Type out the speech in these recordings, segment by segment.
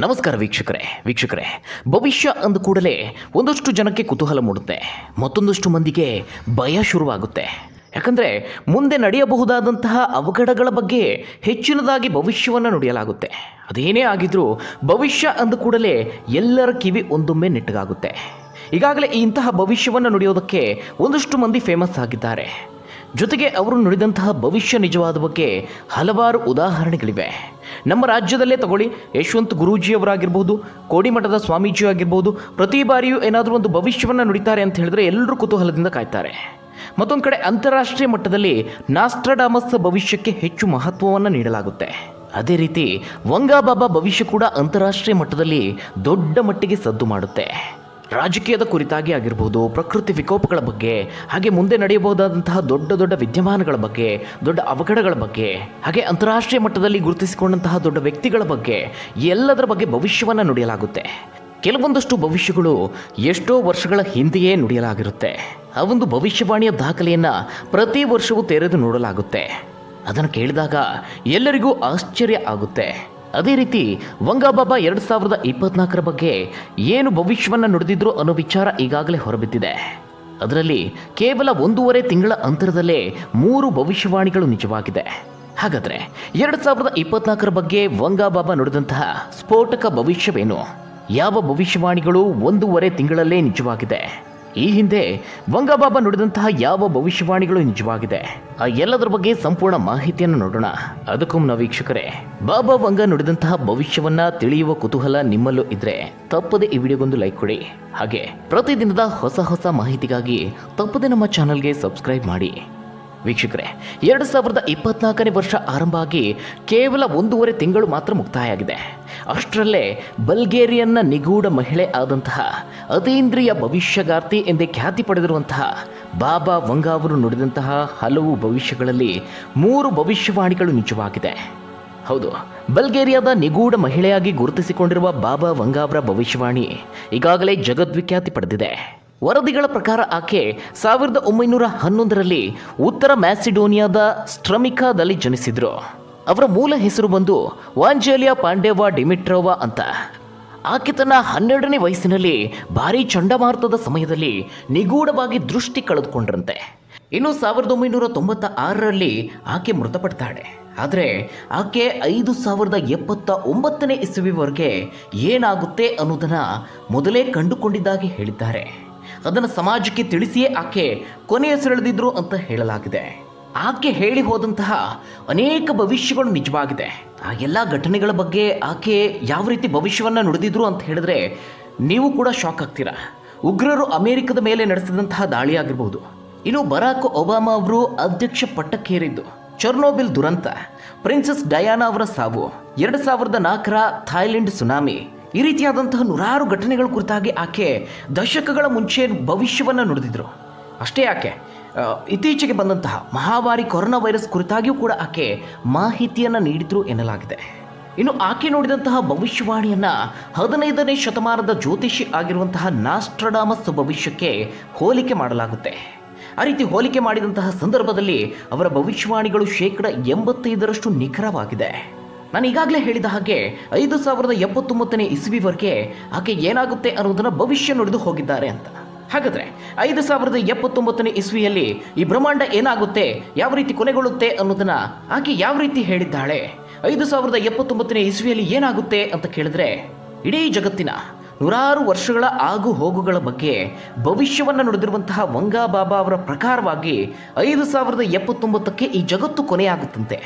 ನಮಸ್ಕಾರ ವೀಕ್ಷಕರೇ ವೀಕ್ಷಕರೇ. ಭವಿಷ್ಯ ಅಂದ ಕೂಡಲೇ ಒಂದಷ್ಟು ಜನಕ್ಕೆ ಕುತೂಹಲ ಮೂಡುತ್ತೆ. ಮತ್ತೊಂದಷ್ಟು ಮಂದಿಗೆ ಭಯ ಶುರುವಾಗುತ್ತೆ. ಯಾಕಂದರೆ ಮುಂದೆ ನಡೆಯಬಹುದಾದಂತಹ ಅವಘಡಗಳ ಬಗ್ಗೆ ಹೆಚ್ಚಿನದಾಗಿ ಭವಿಷ್ಯವನ್ನು ನುಡಿಯಲಾಗುತ್ತೆ. ಅದೇನೇ ಆಗಿದ್ರೂ ಭವಿಷ್ಯ ಅಂದ ಕೂಡಲೇ ಎಲ್ಲರ ಕಿವಿ ಒಂದೊಮ್ಮೆ ನೆಟ್ಟಗಾಗುತ್ತೆ. ಈಗಾಗಲೇ ಇಂತಹ ಭವಿಷ್ಯವನ್ನು ನುಡಿಯೋದಕ್ಕೆ ಒಂದಷ್ಟು ಮಂದಿ ಫೇಮಸ್ ಆಗಿದ್ದಾರೆ. ಜೊತೆಗೆ ಅವರು ನುಡಿದಂತಹ ಭವಿಷ್ಯ ನಿಜವಾದ ಬಗ್ಗೆ ಹಲವಾರು ಉದಾಹರಣೆಗಳಿವೆ. ನಮ್ಮ ರಾಜ್ಯದಲ್ಲೇ ತಗೊಳ್ಳಿ. ಯಶವಂತ್ ಗುರೂಜಿಯವರಾಗಿರ್ಬೋದು, ಕೋಡಿಮಠದ ಸ್ವಾಮೀಜಿ ಆಗಿರ್ಬೋದು ಪ್ರತಿ ಬಾರಿಯೂ ಏನಾದರೂ ಒಂದು ಭವಿಷ್ಯವನ್ನು ನುಡಿತಾರೆ ಅಂತ ಹೇಳಿದ್ರೆ ಎಲ್ಲರೂ ಕುತೂಹಲದಿಂದ ಕಾಯ್ತಾರೆ. ಮತ್ತೊಂದು ಕಡೆ ಅಂತಾರಾಷ್ಟ್ರೀಯ ಮಟ್ಟದಲ್ಲಿ ನಾಸ್ಟ್ರಡಾಮಸ್ ಭವಿಷ್ಯಕ್ಕೆ ಹೆಚ್ಚು ಮಹತ್ವವನ್ನು ನೀಡಲಾಗುತ್ತೆ. ಅದೇ ರೀತಿ, ವಂಗಾಬಾಬಾ ಭವಿಷ್ಯ ಕೂಡ ಅಂತಾರಾಷ್ಟ್ರೀಯ ಮಟ್ಟದಲ್ಲಿ ದೊಡ್ಡ ಮಟ್ಟಿಗೆ ಸದ್ದು ಮಾಡುತ್ತೆ. ರಾಜಕೀಯದ ಕುರಿತಾಗಿ ಆಗಿರ್ಬೋದು, ಪ್ರಕೃತಿ ವಿಕೋಪಗಳ ಬಗ್ಗೆ, ಹಾಗೆ ಮುಂದೆ ನಡೆಯಬಹುದಾದಂತಹ ದೊಡ್ಡ ದೊಡ್ಡ ವಿದ್ಯಮಾನಗಳ ಬಗ್ಗೆ, ದೊಡ್ಡ ಅವಘಡಗಳ ಬಗ್ಗೆ, ಹಾಗೆ ಅಂತಾರಾಷ್ಟ್ರೀಯ ಮಟ್ಟದಲ್ಲಿ ಗುರುತಿಸಿಕೊಂಡಂತಹ ದೊಡ್ಡ ವ್ಯಕ್ತಿಗಳ ಬಗ್ಗೆ, ಎಲ್ಲದರ ಬಗ್ಗೆ ಭವಿಷ್ಯವನ್ನು ನುಡಿಯಲಾಗುತ್ತೆ. ಕೆಲವೊಂದಷ್ಟು ಭವಿಷ್ಯಗಳು ಎಷ್ಟೋ ವರ್ಷಗಳ ಹಿಂದೆಯೇ ನುಡಿಯಲಾಗಿರುತ್ತೆ. ಆ ಒಂದು ಭವಿಷ್ಯವಾಣಿಯ ದಾಖಲೆಯನ್ನು ಪ್ರತಿ ವರ್ಷವೂ ತೆರೆದು ನೋಡಲಾಗುತ್ತೆ. ಅದನ್ನು ಕೇಳಿದಾಗ ಎಲ್ಲರಿಗೂ ಆಶ್ಚರ್ಯ ಆಗುತ್ತೆ. ಅದೇ ರೀತಿ ವಂಗಾಬಾಬಾ ಎರಡು ಸಾವಿರದ ಇಪ್ಪತ್ನಾಲ್ಕರ ಬಗ್ಗೆ ಏನು ಭವಿಷ್ಯವನ್ನು ನುಡಿದಿದ್ರು ಅನ್ನೋ ವಿಚಾರ ಈಗಾಗಲೇ ಹೊರಬಿದ್ದಿದೆ. ಅದರಲ್ಲಿ ಕೇವಲ ಒಂದೂವರೆ ತಿಂಗಳ ಅಂತರದಲ್ಲೇ ಮೂರು ಭವಿಷ್ಯವಾಣಿಗಳು ನಿಜವಾಗಿದೆ. ಹಾಗಾದರೆ ಎರಡು ಸಾವಿರದ ಇಪ್ಪತ್ನಾಲ್ಕರ ಬಗ್ಗೆ ವಂಗಾಬಾಬಾ ನುಡಿದಂತಹ ಸ್ಫೋಟಕ ಭವಿಷ್ಯವೇನು? ಯಾವ ಭವಿಷ್ಯವಾಣಿಗಳು ಒಂದೂವರೆ ತಿಂಗಳಲ್ಲೇ ನಿಜವಾಗಿದೆ? ಈ ಹಿಂದೆ ವಂಗಬಾಬಾ ನುಡಿದಂತಹ ಯಾವ ಭವಿಷ್ಯವಾಣಿಗಳು ನಿಜವಾಗಿದೆ? ಆ ಎಲ್ಲದರ ಬಗ್ಗೆ ಸಂಪೂರ್ಣ ಮಾಹಿತಿಯನ್ನು ನೋಡೋಣ. ಅದಕ್ಕೂ ಮುನ್ನ ವೀಕ್ಷಕರೇ, ಬಾಬಾ ವಂಗ ನುಡಿದಂತಹ ಭವಿಷ್ಯವನ್ನ ತಿಳಿಯುವ ಕುತೂಹಲ ನಿಮ್ಮಲ್ಲೂ ಇದ್ರೆ ತಪ್ಪದೆ ಈ ವಿಡಿಯೋಗೊಂದು ಲೈಕ್ ಕೊಡಿ. ಹಾಗೆ ಪ್ರತಿದಿನದ ಹೊಸ ಹೊಸ ಮಾಹಿತಿಗಾಗಿ ತಪ್ಪದೆ ನಮ್ಮ ಚಾನಲ್ಗೆ ಸಬ್ಸ್ಕ್ರೈಬ್ ಮಾಡಿ. ವೀಕ್ಷಕರೇ, ಎರಡು ಸಾವಿರದ ಇಪ್ಪತ್ನಾಲ್ಕನೇ ವರ್ಷ ಆರಂಭ ಆಗಿ ಕೇವಲ ಒಂದೂವರೆ ತಿಂಗಳು ಮಾತ್ರ ಮುಕ್ತಾಯ ಆಗಿದೆ ಅಷ್ಟರಲ್ಲೇ ಬಲ್ಗೇರಿಯನ್ನ ನಿಗೂಢ ಮಹಿಳೆ ಆದಂತಹ ಅತೀಂದ್ರಿಯ ಭವಿಷ್ಯಗಾರ್ತಿ ಎಂದೇ ಖ್ಯಾತಿ ಪಡೆದಿರುವಂತಹ ಬಾಬಾ ವಂಗ ಅವರು ನುಡಿದಂತಹ ಹಲವು ಭವಿಷ್ಯಗಳಲ್ಲಿ ಮೂರು ಭವಿಷ್ಯವಾಣಿಗಳು ನಿಜವಾಗಿದೆ. ಹೌದು, ಬಲ್ಗೇರಿಯಾದ ನಿಗೂಢ ಮಹಿಳೆಯಾಗಿ ಗುರುತಿಸಿಕೊಂಡಿರುವ ಬಾಬಾ ವಂಗಾವರ ಭವಿಷ್ಯವಾಣಿ ಈಗಾಗಲೇ ಜಗದ್ವಿಖ್ಯಾತಿ ಪಡೆದಿದೆ. ವರದಿಗಳ ಪ್ರಕಾರ ಆಕೆ ಸಾವಿರದ ಒಂಬೈನೂರ ಹನ್ನೊಂದರಲ್ಲಿ ಉತ್ತರ ಮ್ಯಾಸಿಡೋನಿಯಾದ ಸ್ಟ್ರಮಿಕಾದಲ್ಲಿ ಜನಿಸಿದ್ರು. ಅವರ ಮೂಲ ಹೆಸರು ಬಂದು ವಾಂಜೇಲಿಯಾ ಪಾಂಡೇವಾ ಡಿಮಿಟ್ರೋವಾ ಅಂತ. ಆಕೆ ತನ್ನ ಹನ್ನೆರಡನೇ ವಯಸ್ಸಿನಲ್ಲಿ ಭಾರೀ ಚಂಡಮಾರುತದ ಸಮಯದಲ್ಲಿ ನಿಗೂಢವಾಗಿ ದೃಷ್ಟಿ ಕಳೆದುಕೊಂಡ್ರಂತೆ. ಇನ್ನು ಸಾವಿರದ ಒಂಬೈನೂರ ತೊಂಬತ್ತ ಆರರಲ್ಲಿ ಆಕೆ ಮೃತಪಡ್ತಾಳೆ. ಆದರೆ ಆಕೆ ಐದು ಸಾವಿರದ ಎಪ್ಪತ್ತ ಒಂಬತ್ತನೇ ಇಸುವಿವರೆಗೆ ಏನಾಗುತ್ತೆ ಅನ್ನೋದನ್ನು ಮೊದಲೇ ಕಂಡುಕೊಂಡಿದ್ದಾಗಿ ಹೇಳಿದ್ದಾರೆ. ಅದನ್ನು ಸಮಾಜಕ್ಕೆ ತಿಳಿಸಿಯೇ ಆಕೆ ಕೊನೆಯಸೆಳೆದಿದ್ರು ಅಂತ ಹೇಳಲಾಗಿದೆ. ಆಕೆ ಹೇಳಿ ಹೋದಂತಹ ಅನೇಕ ಭವಿಷ್ಯಗಳು ನಿಜವಾಗಿದೆ. ಆ ಎಲ್ಲ ಘಟನೆಗಳ ಬಗ್ಗೆ ಆಕೆ ಯಾವ ರೀತಿ ಭವಿಷ್ಯವನ್ನು ನುಡಿದಿದ್ರು ಅಂತ ಹೇಳಿದ್ರೆ ನೀವು ಕೂಡ ಶಾಕ್ ಆಗ್ತೀರಾ. ಉಗ್ರರು ಅಮೆರಿಕದ ಮೇಲೆ ನಡೆಸಿದಂತಹ ದಾಳಿಯಾಗಿರಬಹುದು ಇನ್ನು ಬರಾಕ್ ಒಬಾಮಾ ಅವರು ಅಧ್ಯಕ್ಷ ಪಟ್ಟಕ್ಕೇರಿದ್ದು ಚರ್ನೋಬಿಲ್ ದುರಂತ. ಪ್ರಿನ್ಸೆಸ್ ಡಯಾನಾ ಅವರ ಸಾವು. ಎರಡು ಸಾವಿರದ ನಾಲ್ಕರ ಥಾಯ್ಲೆಂಡ್ ಸುನಾಮಿ. ಈ ರೀತಿಯಾದಂತಹ ನೂರಾರು ಘಟನೆಗಳ ಕುರಿತಾಗಿ ಆಕೆ ದಶಕಗಳ ಮುಂಚೆ ಭವಿಷ್ಯವನ್ನು ನುಡಿದಿದ್ರು. ಅಷ್ಟೇ ಆಕೆ ಇತ್ತೀಚೆಗೆ ಬಂದಂತಹ ಮಹಾಮಾರಿ ಕೊರೋನಾ ವೈರಸ್ ಕುರಿತಾಗಿಯೂ ಕೂಡ ಆಕೆ ಮಾಹಿತಿಯನ್ನು ನೀಡಿದ್ರು ಎನ್ನಲಾಗಿದೆ. ಇನ್ನು ಆಕೆ ನೋಡಿದಂತಹ ಭವಿಷ್ಯವಾಣಿಯನ್ನು ಹದಿನೈದನೇ ಶತಮಾನದ ಜ್ಯೋತಿಷಿ ಆಗಿರುವಂತಹ ನಾಸ್ಟ್ರಡಾಮಸ್ ಭವಿಷ್ಯಕ್ಕೆ ಹೋಲಿಕೆ ಮಾಡಲಾಗುತ್ತೆ. ಆ ರೀತಿ ಹೋಲಿಕೆ ಮಾಡಿದಂತಹ ಸಂದರ್ಭದಲ್ಲಿ ಅವರ ಭವಿಷ್ಯವಾಣಿಗಳು ಶೇಕಡ ಎಂಬತ್ತೈದರಷ್ಟು ನಿಖರವಾಗಿದೆ. ನಾನು ಈಗಾಗಲೇ ಹೇಳಿದ ಹಾಗೆ ಐದು ಸಾವಿರದ ಎಪ್ಪತ್ತೊಂಬತ್ತನೇ ಇಸ್ವಿವರೆಗೆ ಆಕೆ ಏನಾಗುತ್ತೆ ಅನ್ನೋದನ್ನು ಭವಿಷ್ಯ ನುಡಿದು ಹೋಗಿದ್ದಾರೆ ಅಂತ. ಹಾಗಾದ್ರೆ ಐದು ಸಾವಿರದ ಎಪ್ಪತ್ತೊಂಬತ್ತನೇ ಇಸ್ವಿಯಲ್ಲಿ ಈ ಬ್ರಹ್ಮಾಂಡ ಏನಾಗುತ್ತೆ, ಯಾವ ರೀತಿ ಕೊನೆಗೊಳ್ಳುತ್ತೆ ಅನ್ನೋದನ್ನ ಆಕೆ ಯಾವ ರೀತಿ ಹೇಳಿದ್ದಾಳೆ? ಐದು ಸಾವಿರದ ಎಪ್ಪತ್ತೊಂಬತ್ತನೇ ಇಸ್ವಿಯಲ್ಲಿ ಏನಾಗುತ್ತೆ ಅಂತ ಕೇಳಿದ್ರೆ, ಇಡೀ ಜಗತ್ತಿನ ನೂರಾರು ವರ್ಷಗಳ ಆಗು ಹೋಗುಗಳ ಬಗ್ಗೆ ಭವಿಷ್ಯವನ್ನು ನುಡಿದಿರುವಂತಹ ವಂಗಾ ಬಾಬಾ ಅವರ ಪ್ರಕಾರವಾಗಿ ಐದು ಸಾವಿರದ ಎಪ್ಪತ್ತೊಂಬತ್ತಕ್ಕೆ ಈ ಜಗತ್ತು ಕೊನೆಯಾಗುತ್ತಂತೆ.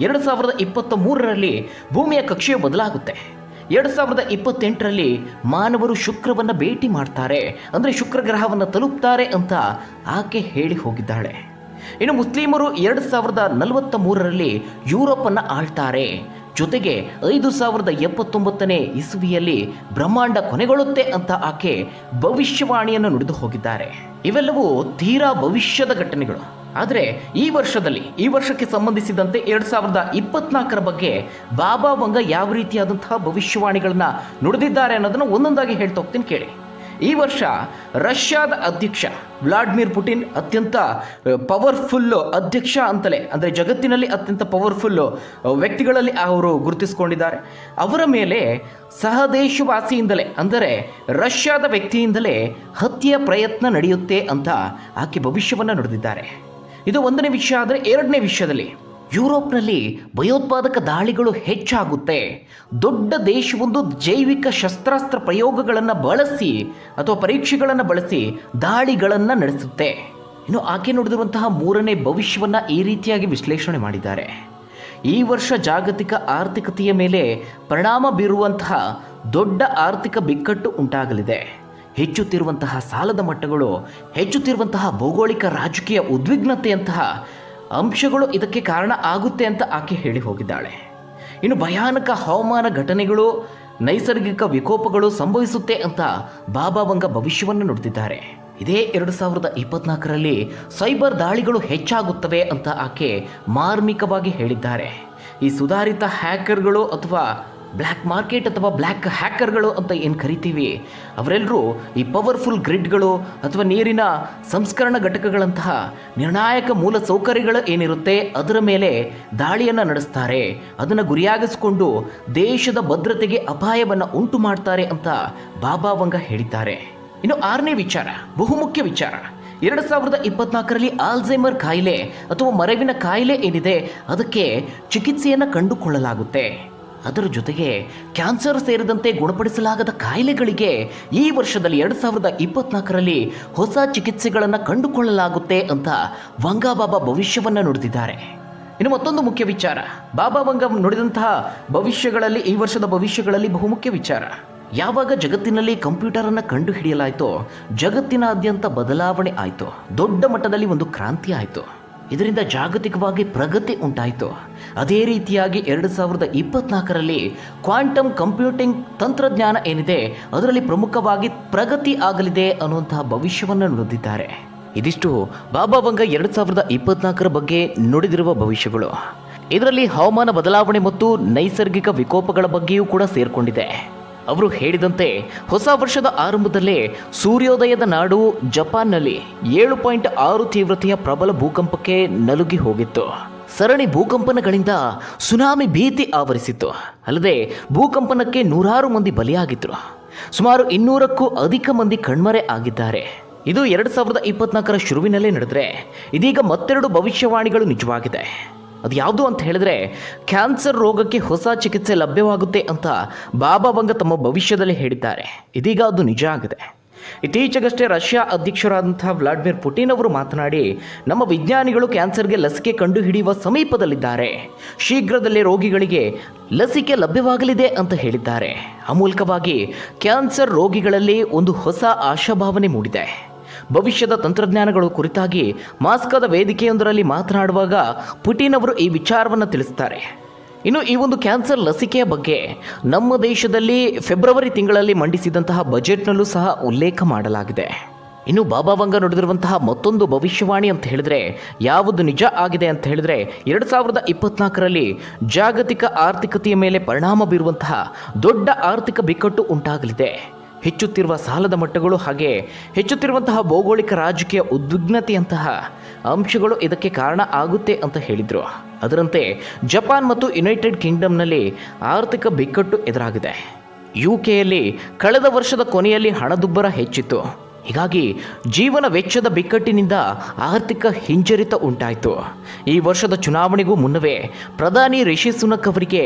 ಎರಡು ಸಾವಿರದ ಇಪ್ಪತ್ತ ಮೂರರಲ್ಲಿ ಭೂಮಿಯ ಕಕ್ಷೆಯು ಬದಲಾಗುತ್ತೆ. ಎರಡು ಸಾವಿರದ ಇಪ್ಪತ್ತೆಂಟರಲ್ಲಿ ಮಾನವರು ಶುಕ್ರವನ್ನು ಭೇಟಿ ಮಾಡ್ತಾರೆ. ಅಂದರೆ ಶುಕ್ರ ಗ್ರಹವನ್ನು ತಲುಪ್ತಾರೆ ಅಂತ ಆಕೆ ಹೇಳಿ ಹೋಗಿದ್ದಾಳೆ. ಇನ್ನು ಮುಸ್ಲಿಮರು ಎರಡು ಸಾವಿರದ ನಲವತ್ತ ಮೂರರಲ್ಲಿ ಯುರೋಪನ್ನು ಆಳ್ತಾರೆ. ಜೊತೆಗೆ ಐದು ಸಾವಿರದ ಎಪ್ಪತ್ತೊಂಬತ್ತನೇ ಇಸುವಿಯಲ್ಲಿ ಬ್ರಹ್ಮಾಂಡ ಕೊನೆಗೊಳ್ಳುತ್ತೆ ಅಂತ ಆಕೆ ಭವಿಷ್ಯವಾಣಿಯನ್ನು ನುಡಿದು ಹೋಗಿದ್ದಾರೆ. ಇವೆಲ್ಲವೂ ತೀರಾ ಭವಿಷ್ಯದ ಘಟನೆಗಳು. ಆದರೆ ಈ ವರ್ಷದಲ್ಲಿ, ಈ ವರ್ಷಕ್ಕೆ ಸಂಬಂಧಿಸಿದಂತೆ ಎರಡು ಸಾವಿರದ ಇಪ್ಪತ್ನಾಲ್ಕರ ಬಗ್ಗೆ ಬಾಬಾ ವಂಗ ಯಾವ ರೀತಿಯಾದಂತಹ ಭವಿಷ್ಯವಾಣಿಗಳನ್ನು ನುಡಿದಿದ್ದಾರೆ ಅನ್ನೋದನ್ನು ಒಂದೊಂದಾಗಿ ಹೇಳ್ತಾ ಹೋಗ್ತೀನಿ ಕೇಳಿ. ಈ ವರ್ಷ ರಷ್ಯಾದ ಅಧ್ಯಕ್ಷ ವ್ಲಾಡಿಮಿರ್ ಪುಟಿನ್ ಅತ್ಯಂತ ಪವರ್ಫುಲ್ ಅಧ್ಯಕ್ಷ ಅಂತಲೇ, ಅಂದರೆ ಜಗತ್ತಿನಲ್ಲಿ ಅತ್ಯಂತ ಪವರ್ಫುಲ್ ವ್ಯಕ್ತಿಗಳಲ್ಲಿ ಅವರು ಗುರುತಿಸಿಕೊಂಡಿದ್ದಾರೆ. ಅವರ ಮೇಲೆ ಸಹದೇಶವಾಸಿಯಿಂದಲೇ, ಅಂದರೆ ರಷ್ಯಾದ ವ್ಯಕ್ತಿಯಿಂದಲೇ ಹತ್ಯೆಯ ಪ್ರಯತ್ನ ನಡೆಯುತ್ತೆ ಅಂತ ಆಕೆ ಭವಿಷ್ಯವನ್ನು ನುಡಿದಿದ್ದಾರೆ. ಇದು ಒಂದನೇ ವಿಷಯ ಆದರೆ ಎರಡನೇ ವಿಷಯದಲ್ಲಿ. ಯುರೋಪ್ನಲ್ಲಿ ಭಯೋತ್ಪಾದಕ ದಾಳಿಗಳು ಹೆಚ್ಚಾಗುತ್ತೆ. ದೊಡ್ಡ ದೇಶವೊಂದು ಜೈವಿಕ ಶಸ್ತ್ರಾಸ್ತ್ರ ಪ್ರಯೋಗಗಳನ್ನು ಬಳಸಿ ಅಥವಾ ಪರೀಕ್ಷೆಗಳನ್ನು ಬಳಸಿ ದಾಳಿಗಳನ್ನು ನಡೆಸುತ್ತೆ. ಇನ್ನು ಆಕೆ ನುಡಿದಿರುವಂತಹ ಮೂರನೇ ಭವಿಷ್ಯವನ್ನು ಈ ರೀತಿಯಾಗಿ ವಿಶ್ಲೇಷಣೆ ಮಾಡಿದ್ದಾರೆ. ಈ ವರ್ಷ ಜಾಗತಿಕ ಆರ್ಥಿಕತೆಯ ಮೇಲೆ ಪರಿಣಾಮ ಬೀರುವಂತಹ ದೊಡ್ಡ ಆರ್ಥಿಕ ಬಿಕ್ಕಟ್ಟು ಉಂಟಾಗಲಿದೆ. ಹೆಚ್ಚುತ್ತಿರುವಂತಹ ಸಾಲದ ಮಟ್ಟಗಳು, ಹೆಚ್ಚುತ್ತಿರುವಂತಹ ಭೌಗೋಳಿಕ ರಾಜಕೀಯ ಉದ್ವಿಗ್ನತೆಯಂತಹ ಅಂಶಗಳು ಇದಕ್ಕೆ ಕಾರಣ ಆಗುತ್ತೆ ಅಂತ ಆಕೆ ಹೇಳಿ ಹೋಗಿದ್ದಾಳೆ. ಇನ್ನು ಭಯಾನಕ ಹವಾಮಾನ ಘಟನೆಗಳು, ನೈಸರ್ಗಿಕ ವಿಕೋಪಗಳು ಸಂಭವಿಸುತ್ತೆ ಅಂತ ಬಾಬಾ ಬಂಗ ಭವಿಷ್ಯವನ್ನು ನುಡಿದಿದ್ದಾರೆ. ಇದೇ ಎರಡು ಸಾವಿರದ ಇಪ್ಪತ್ನಾಲ್ಕರಲ್ಲಿ ಸೈಬರ್ ದಾಳಿಗಳು ಹೆಚ್ಚಾಗುತ್ತವೆ ಅಂತ ಆಕೆ ಮಾರ್ಮಿಕವಾಗಿ ಹೇಳಿದ್ದಾರೆ. ಈ ಸುಧಾರಿತ ಹ್ಯಾಕರ್ಗಳು ಅಥವಾ ಬ್ಲ್ಯಾಕ್ ಮಾರ್ಕೆಟ್ ಅಥವಾ ಬ್ಲ್ಯಾಕ್ ಹ್ಯಾಕರ್ಗಳು ಅಂತ ಏನು ಕರಿತೀವಿ? ಅವರೆಲ್ಲರೂ ಈ ಪವರ್ಫುಲ್ ಗ್ರಿಡ್ಗಳು ಅಥವಾ ನೀರಿನ ಸಂಸ್ಕರಣ ಘಟಕಗಳಂತಹ ನಿರ್ಣಾಯಕ ಮೂಲ ಸೌಕರ್ಯಗಳು ಏನಿರುತ್ತೆ, ಅದರ ಮೇಲೆ ದಾಳಿಯನ್ನು ನಡೆಸ್ತಾರೆ. ಅದನ್ನು ಗುರಿಯಾಗಿಸಿಕೊಂಡು ದೇಶದ ಭದ್ರತೆಗೆ ಅಪಾಯವನ್ನು ಉಂಟು ಮಾಡ್ತಾರೆ ಅಂತ ಬಾಬಾ ವಂಗ ಹೇಳಿದ್ದಾರೆ. ಇನ್ನು ಆರನೇ ವಿಚಾರ, ಬಹುಮುಖ್ಯ ವಿಚಾರ. ಎರಡು ಸಾವಿರದ ಇಪ್ಪತ್ನಾಲ್ಕರಲ್ಲಿ ಆಲ್ಝೈಮರ್ ಕಾಯಿಲೆ ಅಥವಾ ಮರವಿನ ಕಾಯಿಲೆ ಏನಿದೆ, ಅದಕ್ಕೆ ಚಿಕಿತ್ಸೆಯನ್ನು ಕಂಡುಕೊಳ್ಳಲಾಗುತ್ತೆ. ಅದರ ಜೊತೆಗೆ ಕ್ಯಾನ್ಸರ್ ಸೇರಿದಂತೆ ಗುಣಪಡಿಸಲಾಗದ ಕಾಯಿಲೆಗಳಿಗೆ ಈ ವರ್ಷದಲ್ಲಿ ಎರಡು ಸಾವಿರದ ಇಪ್ಪತ್ನಾಲ್ಕರಲ್ಲಿ ಹೊಸ ಚಿಕಿತ್ಸೆಗಳನ್ನು ಕಂಡುಕೊಳ್ಳಲಾಗುತ್ತೆ ಅಂತ ವಂಗಾ ಬಾಬಾ ಭವಿಷ್ಯವನ್ನು ನುಡಿದಿದ್ದಾರೆ. ಇನ್ನು ಮತ್ತೊಂದು ಮುಖ್ಯ ವಿಚಾರ. ಬಾಬಾ ವಂಗ ನುಡಿದಂತಹ ಭವಿಷ್ಯಗಳಲ್ಲಿ, ಈ ವರ್ಷದ ಭವಿಷ್ಯಗಳಲ್ಲಿ ಬಹುಮುಖ್ಯ ವಿಚಾರ. ಯಾವಾಗ ಜಗತ್ತಿನಲ್ಲಿ ಕಂಪ್ಯೂಟರನ್ನು ಕಂಡುಹಿಡಿಯಲಾಯಿತೋ, ಜಗತ್ತಿನಾದ್ಯಂತ ಬದಲಾವಣೆ ಆಯಿತು, ದೊಡ್ಡ ಮಟ್ಟದಲ್ಲಿ ಒಂದು ಕ್ರಾಂತಿ ಆಯಿತು. ಇದರಿಂದ ಜಾಗತಿಕವಾಗಿ ಪ್ರಗತಿ ಉಂಟಾಯಿತು. ಅದೇ ರೀತಿಯಾಗಿ ಎರಡು ಸಾವಿರದ ಇಪ್ಪತ್ನಾಲ್ಕರಲ್ಲಿ ಕ್ವಾಂಟಮ್ ಕಂಪ್ಯೂಟಿಂಗ್ ತಂತ್ರಜ್ಞಾನ ಏನಿದೆ, ಅದರಲ್ಲಿ ಪ್ರಮುಖವಾಗಿ ಪ್ರಗತಿ ಆಗಲಿದೆ ಅನ್ನುವಂತಹ ಭವಿಷ್ಯವನ್ನು ನುಡಿದಿದ್ದಾರೆ. ಇದಿಷ್ಟು ಬಾಬಾ ಬಂಗ ಎರಡು ಸಾವಿರದ ಇಪ್ಪತ್ನಾಲ್ಕರ ಬಗ್ಗೆ ನುಡಿದಿರುವ ಭವಿಷ್ಯಗಳು. ಇದರಲ್ಲಿ ಹವಾಮಾನ ಬದಲಾವಣೆ ಮತ್ತು ನೈಸರ್ಗಿಕ ವಿಕೋಪಗಳ ಬಗ್ಗೆಯೂ ಕೂಡ ಸೇರಿಕೊಂಡಿದೆ. ಅವರು ಹೇಳಿದಂತೆ ಹೊಸ ವರ್ಷದ ಆರಂಭದಲ್ಲೇ ಸೂರ್ಯೋದಯದ ನಾಡು ಜಪಾನ್ನಲ್ಲಿ ಏಳು ಪಾಯಿಂಟ್ ಆರು ತೀವ್ರತೆಯ ಪ್ರಬಲ ಭೂಕಂಪಕ್ಕೆ ನಲುಗಿ ಹೋಗಿತ್ತು. ಸರಣಿ ಭೂಕಂಪನಗಳಿಂದ ಸುನಾಮಿ ಭೀತಿ ಆವರಿಸಿತ್ತು. ಅಲ್ಲದೆ ಭೂಕಂಪನಕ್ಕೆ ನೂರಾರು ಮಂದಿ ಬಲಿಯಾಗಿದ್ದರು ಸುಮಾರು ಇನ್ನೂರಕ್ಕೂ ಅಧಿಕ ಮಂದಿ ಕಣ್ಮರೆ ಆಗಿದ್ದಾರೆ. ಇದು ಎರಡು ಸಾವಿರದ ಇಪ್ಪತ್ನಾಲ್ಕರ ಶುರುವಿನಲ್ಲೇ ನಡೆದರೆ ಇದೀಗ ಮತ್ತೆರಡು ಭವಿಷ್ಯವಾಣಿಗಳು ನಿಜವಾಗಿದೆ. ಅದು ಯಾವುದು ಅಂತ ಹೇಳಿದ್ರೆ, ಕ್ಯಾನ್ಸರ್ ರೋಗಕ್ಕೆ ಹೊಸ ಚಿಕಿತ್ಸೆ ಲಭ್ಯವಾಗುತ್ತೆ ಅಂತ ಬಾಬಾ ಬಂಗ ತಮ್ಮ ಭವಿಷ್ಯದಲ್ಲಿ ಹೇಳಿದ್ದಾರೆ. ಇದೀಗ ಅದು ನಿಜ ಆಗಿದೆ. ಇತ್ತೀಚೆಗಷ್ಟೇ ರಷ್ಯಾ ಅಧ್ಯಕ್ಷರಾದಂತಹ ವ್ಲಾಡಿಮಿರ್ ಪುಟಿನ್ ಅವರು ಮಾತನಾಡಿ, ನಮ್ಮ ವಿಜ್ಞಾನಿಗಳು ಕ್ಯಾನ್ಸರ್ಗೆ ಲಸಿಕೆ ಕಂಡುಹಿಡಿಯುವ ಸಮೀಪದಲ್ಲಿದ್ದಾರೆ. ಶೀಘ್ರದಲ್ಲೇ ರೋಗಿಗಳಿಗೆ ಲಸಿಕೆ ಲಭ್ಯವಾಗಲಿದೆ ಅಂತ ಹೇಳಿದ್ದಾರೆ. ಆ ಕ್ಯಾನ್ಸರ್ ರೋಗಿಗಳಲ್ಲಿ ಒಂದು ಹೊಸ ಆಶಾಭಾವನೆ ಮೂಡಿದೆ. ಭವಿಷ್ಯದ ತಂತ್ರಜ್ಞಾನಗಳು ಕುರಿತಾಗಿ ಮಾಸ್ಕದ ವೇದಿಕೆಯೊಂದರಲ್ಲಿ ಮಾತನಾಡುವಾಗ ಪುಟಿನ್ ಅವರು ಈ ವಿಚಾರವನ್ನು ತಿಳಿಸ್ತಾರೆ. ಇನ್ನು ಈ ಒಂದು ಕ್ಯಾನ್ಸರ್ ಲಸಿಕೆಯ ಬಗ್ಗೆ ನಮ್ಮ ದೇಶದಲ್ಲಿ ಫೆಬ್ರವರಿ ತಿಂಗಳಲ್ಲಿ ಮಂಡಿಸಿದಂತಹ ಬಜೆಟ್ನಲ್ಲೂ ಸಹ ಉಲ್ಲೇಖ ಮಾಡಲಾಗಿದೆ. ಇನ್ನು ಬಾಬಾ ವಂಗ ನುಡಿದಿರುವಂತಹ ಮತ್ತೊಂದು ಭವಿಷ್ಯವಾಣಿ ಅಂತ ಹೇಳಿದ್ರೆ ಯಾವುದು ನಿಜ ಆಗಿದೆ ಅಂತ ಹೇಳಿದ್ರೆ ಎರಡು ಸಾವಿರದ ಇಪ್ಪತ್ನಾಲ್ಕರಲ್ಲಿ ಜಾಗತಿಕ ಆರ್ಥಿಕತೆಯ ಮೇಲೆ ಪರಿಣಾಮ ಬೀರುವಂತಹ ದೊಡ್ಡ ಆರ್ಥಿಕ ಬಿಕ್ಕಟ್ಟು ಉಂಟಾಗಲಿದೆ. ಹೆಚ್ಚುತ್ತಿರುವ ಸಾಲದ ಮಟ್ಟಗಳು ಹಾಗೆ ಹೆಚ್ಚುತ್ತಿರುವಂತಹ ಭೌಗೋಳಿಕ ರಾಜಕೀಯ ಉದ್ವಿಗ್ನತೆಯಂತಹ ಅಂಶಗಳು ಇದಕ್ಕೆ ಕಾರಣ ಆಗುತ್ತೆ ಅಂತ ಹೇಳಿದರು. ಅದರಂತೆ ಜಪಾನ್ ಮತ್ತು ಯುನೈಟೆಡ್ ಕಿಂಗ್ಡಮ್ನಲ್ಲಿ ಆರ್ಥಿಕ ಬಿಕ್ಕಟ್ಟು ಎದುರಾಗಿದೆ. ಯು ಕೆಯಲ್ಲಿ ಕಳೆದ ವರ್ಷದ ಕೊನೆಯಲ್ಲಿ ಹಣದುಬ್ಬರ ಹೆಚ್ಚಿತ್ತು. ಹೀಗಾಗಿ ಜೀವನ ವೆಚ್ಚದ ಬಿಕ್ಕಟ್ಟಿನಿಂದ ಆರ್ಥಿಕ ಹಿಂಜರಿತ ಉಂಟಾಯಿತು. ಈ ವರ್ಷದ ಚುನಾವಣೆಗೂ ಮುನ್ನವೇ ಪ್ರಧಾನಿ ರಿಷಿ ಸುನಕ್ ಅವರಿಗೆ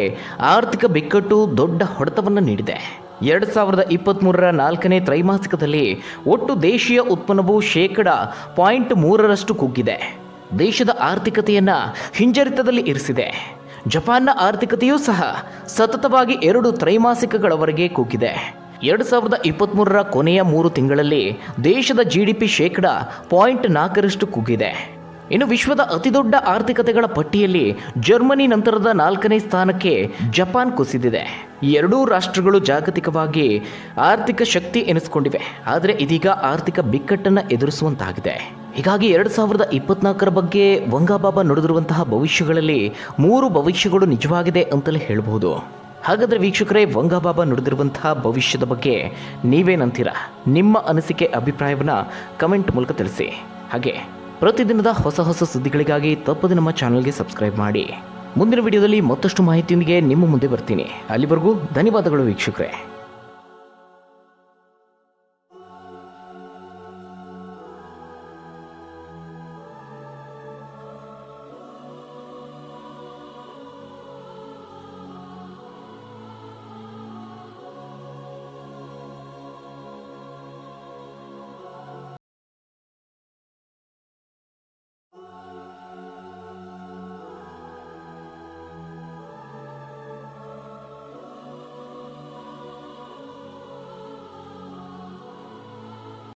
ಆರ್ಥಿಕ ಬಿಕ್ಕಟ್ಟು ದೊಡ್ಡ ಹೊಡೆತವನ್ನು ನೀಡಿದೆ. ಎರಡು ಸಾವಿರದ ಇಪ್ಪತ್ತ್ಮೂರರ ನಾಲ್ಕನೇ ತ್ರೈಮಾಸಿಕದಲ್ಲಿ ಒಟ್ಟು ದೇಶೀಯ ಉತ್ಪನ್ನವು ಶೇಕಡ ಪಾಯಿಂಟ್ ಮೂರರಷ್ಟು ಕುಗ್ಗಿದೆ. ದೇಶದ ಆರ್ಥಿಕತೆಯನ್ನು ಹಿಂಜರಿತದಲ್ಲಿ ಇರಿಸಿದೆ. ಜಪಾನ್ನ ಆರ್ಥಿಕತೆಯೂ ಸಹ ಸತತವಾಗಿ ಎರಡು ತ್ರೈಮಾಸಿಕಗಳವರೆಗೆ ಕುಗ್ಗಿದೆ. ಎರಡು ಸಾವಿರದ ಇಪ್ಪತ್ತ್ಮೂರರ ಕೊನೆಯ ಮೂರು ತಿಂಗಳಲ್ಲಿ ದೇಶದ ಜಿ ಡಿ ಪಿ ಶೇಕಡ ಪಾಯಿಂಟ್ ನಾಲ್ಕರಷ್ಟು ಕುಗ್ಗಿದೆ. ಇನ್ನು ವಿಶ್ವದ ಅತಿದೊಡ್ಡ ಆರ್ಥಿಕತೆಗಳ ಪಟ್ಟಿಯಲ್ಲಿ ಜರ್ಮನಿ ನಂತರದ ನಾಲ್ಕನೇ ಸ್ಥಾನಕ್ಕೆ ಜಪಾನ್ ಕುಸಿದಿದೆ. ಎರಡೂ ರಾಷ್ಟ್ರಗಳು ಜಾಗತಿಕವಾಗಿ ಆರ್ಥಿಕ ಶಕ್ತಿ ಎನಿಸಿಕೊಂಡಿವೆ. ಆದರೆ ಇದೀಗ ಆರ್ಥಿಕ ಬಿಕ್ಕಟ್ಟನ್ನು ಎದುರಿಸುವಂತಾಗಿದೆ. ಹೀಗಾಗಿ ಎರಡು ಸಾವಿರದ ಇಪ್ಪತ್ನಾಲ್ಕರ ಬಗ್ಗೆ ವಂಗಾಬಾಬಾ ನುಡಿದಿರುವಂತಹ ಭವಿಷ್ಯಗಳಲ್ಲಿ ಮೂರು ಭವಿಷ್ಯಗಳು ನಿಜವಾಗಿದೆ ಅಂತಲೇ ಹೇಳಬಹುದು ಹಾಗಾದರೆ ವೀಕ್ಷಕರೇ, ವಂಗಾಬಾಬಾ ನುಡಿದಿರುವಂತಹ ಭವಿಷ್ಯದ ಬಗ್ಗೆ ನೀವೇನಂತೀರಾ? ನಿಮ್ಮ ಅನಿಸಿಕೆ, ಅಭಿಪ್ರಾಯವನ್ನು ಕಮೆಂಟ್ ಮೂಲಕ ತಿಳಿಸಿ. ಹಾಗೆ ಪ್ರತಿದಿನದ ಹೊಸ ಹೊಸ ಸುದ್ದಿಗಳಿಗಾಗಿ ತಪ್ಪದೆ ನಮ್ಮ ಚಾನಲ್ಗೆ ಸಬ್ಸ್ಕ್ರೈಬ್ ಮಾಡಿ. ಮುಂದಿನ ವಿಡಿಯೋದಲ್ಲಿ ಮತ್ತಷ್ಟು ಮಾಹಿತಿಯೊಂದಿಗೆ ನಿಮ್ಮ ಮುಂದೆ ಬರ್ತೀನಿ. ಅಲ್ಲಿವರೆಗೂ ಧನ್ಯವಾದಗಳು ವೀಕ್ಷಕರೇ.